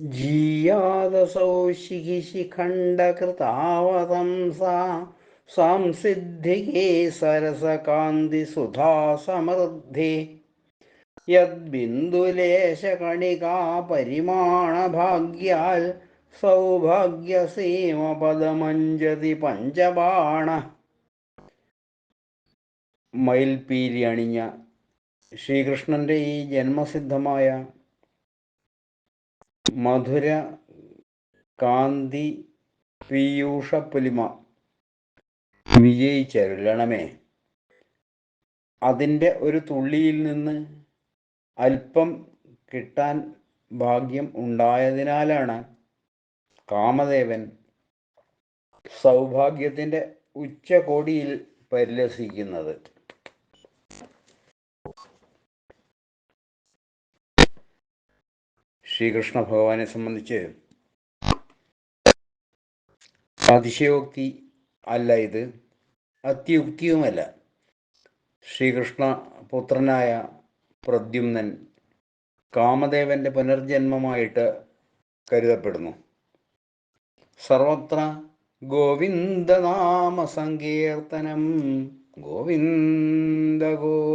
ജീയാദസൗ ശിഖിശിഖണ്ഡകൃതാവതംസാ സംസിദ്ധികേ സരസകാന്തി സുധാസമൃദ്ധി യദ്ബിന്ദുലേശകണികാ പരിമാണഭാഗ്യാൽ സൗഭാഗ്യസീമപദമഞ്ജതി പഞ്ചബാണ. മയിൽപീരി അണിഞ്ഞ ശ്രീകൃഷ്ണന്റെ ഈ ജന്മസിദ്ധമായ മധുര കാന്തി പീയൂഷ പുലിമ. വിജയിച്ചരുളണമേ. അതിന്റെ ഒരു തുള്ളിയിൽ നിന്ന് അല്പം കിട്ടാൻ ഭാഗ്യം ഉണ്ടായതിനാലാണ് കാമദേവൻ സൗഭാഗ്യത്തിന്റെ ഉച്ചകോടിയിൽ പരിലസിക്കുന്നത് ശ്രീകൃഷ്ണ ഭഗവാനെ സംബന്ധിച്ച് അതിശയോക്തി അല്ല ഇത് അത്യുക്തിയുമല്ല. ശ്രീകൃഷ്ണ പുത്രനായ പ്രദ്യുമ്നൻ കാമദേവന്റെ പുനർജന്മമായിട്ട് കരുതപ്പെടുന്നു. സർവത്ര ഗോവിന്ദനാമ സങ്കീർത്തനം ഗോവിന്ദ ഗോവിന്ദ